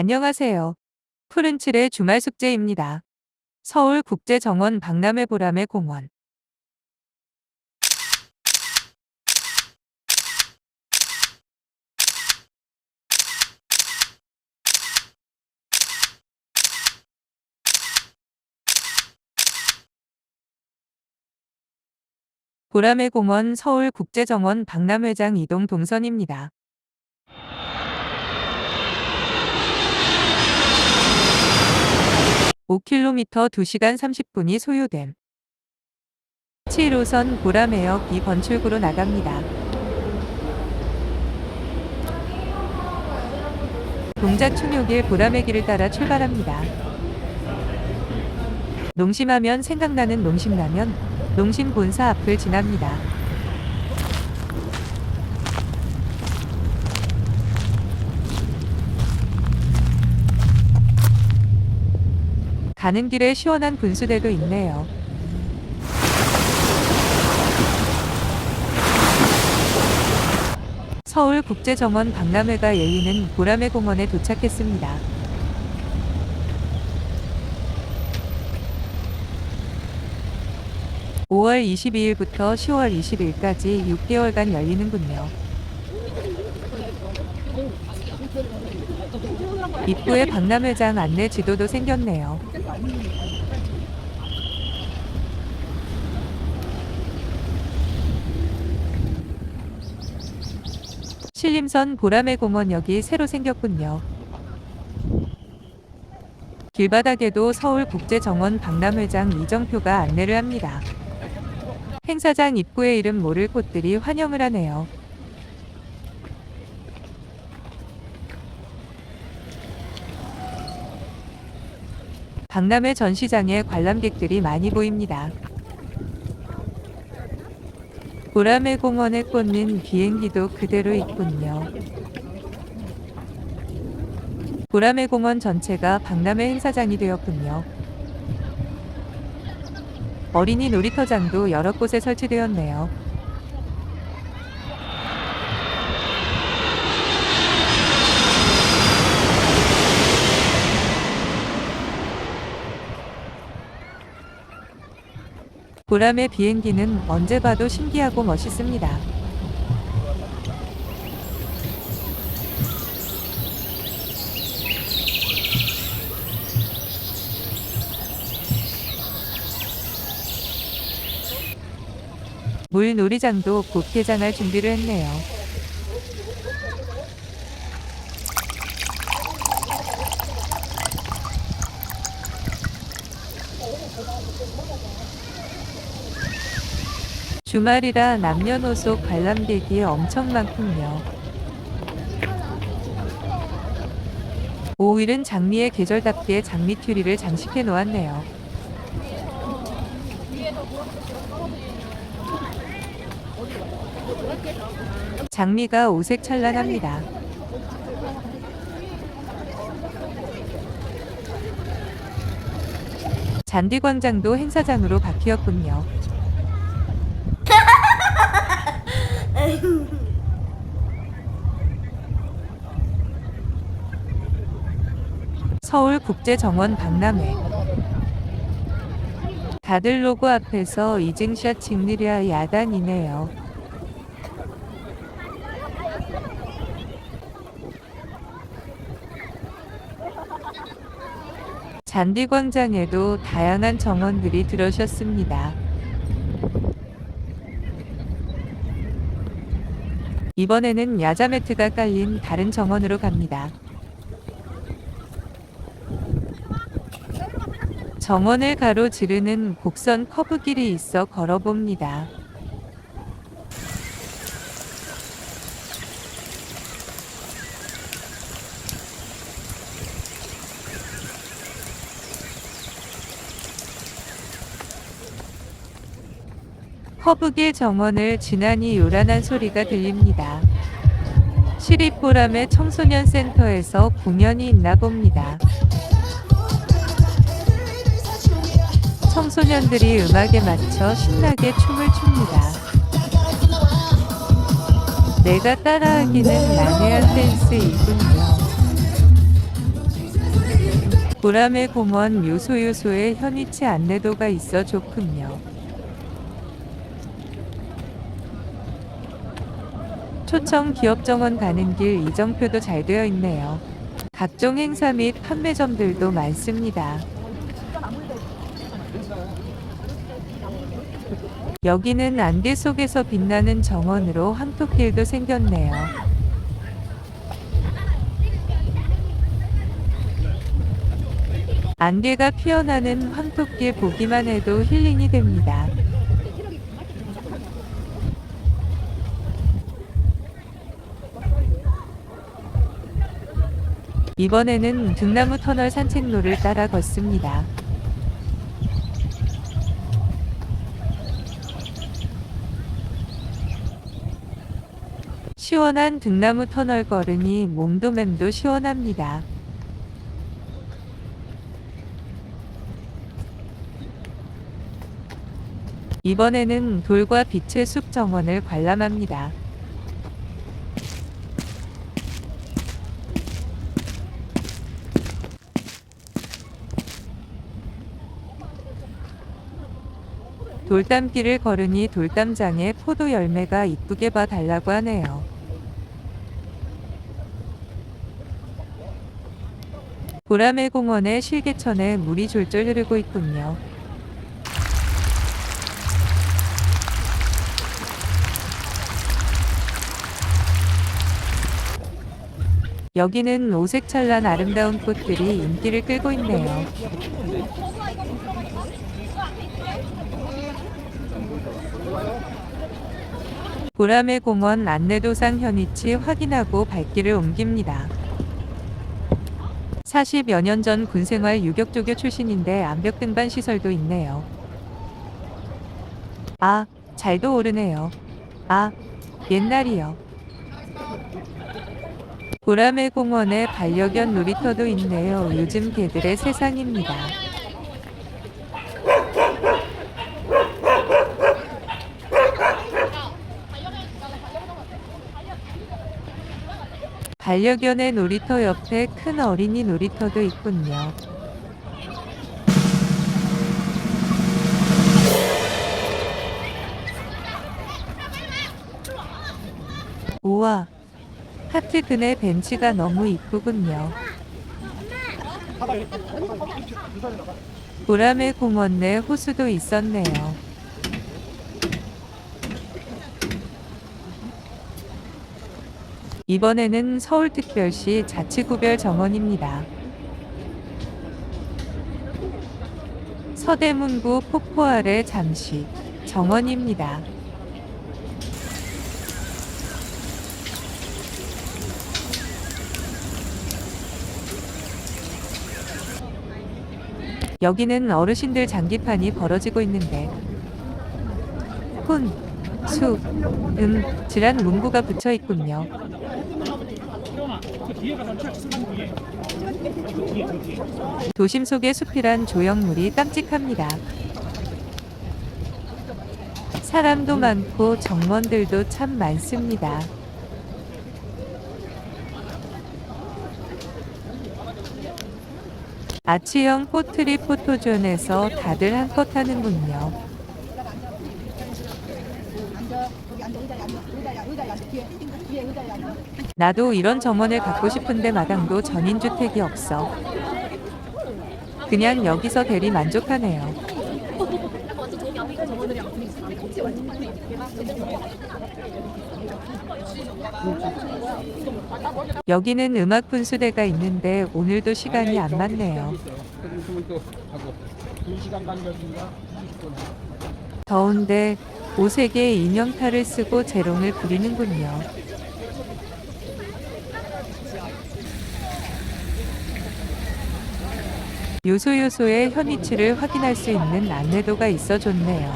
안녕하세요. 푸른칠의 주말 숙제입니다. 서울 국제정원 박람회 보람의 공원. 보람의 공원 서울 국제정원 박람회장 이동 동선입니다. 5km 2시간 30분이 소요됨. 7호선 보람에역 2번 출구로 나갑니다. 동작 충욕일 보람의 길을 따라 출발합니다. 농심하면 생각나는 농심라면, 농심 본사 앞을 지납니다. 가는 길에 시원한 분수대도 있네요. 서울국제정원 박람회가 열리는 보람의 공원에 도착했습니다. (5월 22일부터 10월 20일까지) (6개월간) 열리는군요. 입구에 박람회장 안내 지도도 생겼네요. 신림선 보람의 공원역이 새로 생겼군요. 길바닥에도 서울국제정원 박람회장 이정표가 안내를 합니다. 행사장 입구에 이름 모를 꽃들이 환영을 하네요. 박람회 전시장에 관람객들이 많이 보입니다. 보람의 공원에 꽂는 비행기도 그대로 있군요. 보람의 공원 전체가 박람회 행사장이 되었군요. 어린이 놀이터장도 여러 곳에 설치되었네요. 보람의 비행기는 언제 봐도 신기하고 멋있습니다. 물놀이장도 곧 개장할 준비를 했네요. 주말이라 남녀노소 관람객이 엄청 많군요. 5일은 장미의 계절답게 장미 튜리를 장식해 놓았네요. 장미가 오색 찬란합니다. 잔디광장도 행사장으로 바뀌었군요. 서울국제정원 박람회 다들 로고 앞에서 이증샷 찍느랴 야단이네요. 잔디광장에도 다양한 정원들이 들어섰습니다. 이번에는 야자 매트가 깔린 다른 정원으로 갑니다. 정원을 가로지르는 곡선 커브길이 있어 걸어봅니다. 커브길 정원을 지나니 요란한 소리가 들립니다. 시립보람의 청소년 센터에서 공연이 있나 봅니다. 청소년들이 음악에 맞춰 신나게 춤을 춥니다. 내가 따라하기는 난해한 댄스이군요. 보람의 공원 묘소요소에 현위치 안내도가 있어 좋군요. 초청 기업 정원 가는 길 이정표도 잘 되어 있네요. 각종 행사 및 판매점들도 많습니다. 여기는 안개 속에서 빛나는 정원으로 황토길도 생겼네요. 안개가 피어나는 황토길 보기만 해도 힐링이 됩니다. 이번에는 등나무 터널 산책로를 따라 걷습니다. 시원한 등나무 터널 걸으니 몸도 맴도 시원합니다. 이번에는 돌과 빛의 숲 정원을 관람합니다. 돌담길을 걸으니 돌담장에 포도 열매가 이쁘게 봐 달라고 하네요. 보라매 공원의 실개천에 물이 졸졸 흐르고 있군요. 여기는 오색찬란 아름다운 꽃들이 인기를 끌고 있네요. 보라매 공원 안내도상 현위치 확인하고 발길을 옮깁니다. 40여 년 전 군생활 유격조교 출신인데 암벽 등반 시설도 있네요. 아, 잘도 오르네요. 아, 옛날이요. 보라매 공원에 반려견 놀이터도 있네요. 요즘 개들의 세상입니다. 반려견의 놀이터 옆에 큰 어린이 놀이터도 있군요. 우와, 하트 그네 벤치가 너무 이쁘군요. 보라매 공원 내 호수도 있었네요. 이번에는 서울특별시 자치구별 정원입니다. 서대문구 폭포 아래 잠시 정원입니다. 여기는 어르신들 장기판이 벌어지고 있는데 훈, 수, 음, 지란 문구가 붙여 있군요. 도심 속의 숲이란 조형물이 깜찍합니다. 사람도 많고 정원들도 참 많습니다. 아치형 포트리 포토존에서 다들 한껏 하는군요. 나도 이런 정원을 갖고 싶은데 마당도 전인주택이 없어. 그냥 여기서 대리 만족하네요. 여기는 음악 분수대가 있는데 오늘도 시간이 안 맞네요. 더운데 오색의 인형탈을 쓰고 재롱을 부리는군요. 요소요소의 현위치를 확인할 수 있는 안내도가 있어 좋네요.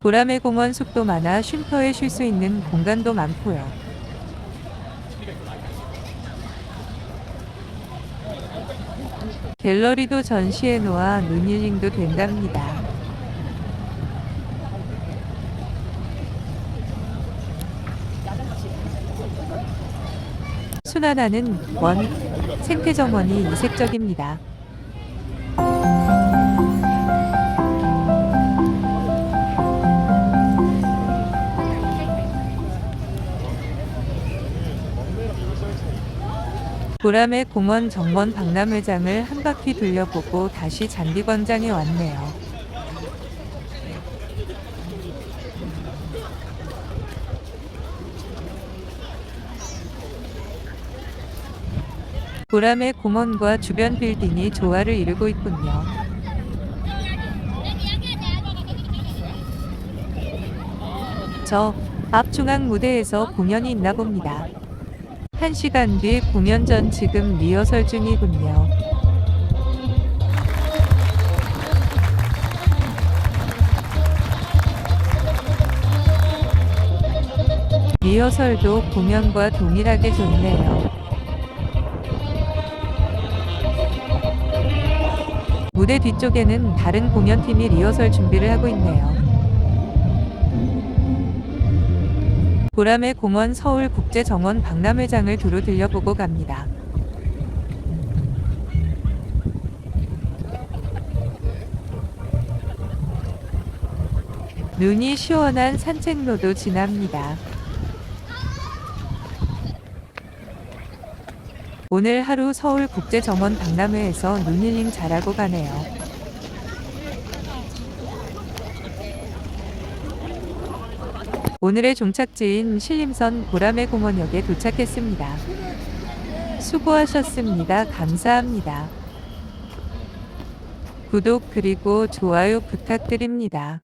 보라매 공원 숲도 많아 쉼터에 쉴 수 있는 공간도 많고요. 갤러리도 전시해 놓아 눈힐링도 된답니다. 순환하는 원, 생태 정원이 이색적입니다. 보람의 공원 정원 박람회장을 한 바퀴 둘려보고 다시 잔디광장에 왔네요. 보람의 공원과 주변 빌딩이 조화를 이루고 있군요. 저 앞 중앙 무대에서 공연이 있나 봅니다. 한 시간 뒤 공연 전 지금 리허설 중이군요. 리허설도 공연과 동일하게 좋네요. 무대 뒤쪽에는 다른 공연팀이 리허설 준비를 하고 있네요. 보람의 공원 서울국제정원 박람회장을 두루 들려보고 갑니다. 눈이 시원한 산책로도 지납니다. 오늘 하루 서울국제정원 박람회에서 눈힐링 잘하고 가네요. 오늘의 종착지인 신림선 보람의 공원역에 도착했습니다. 수고하셨습니다. 감사합니다. 구독 그리고 좋아요 부탁드립니다.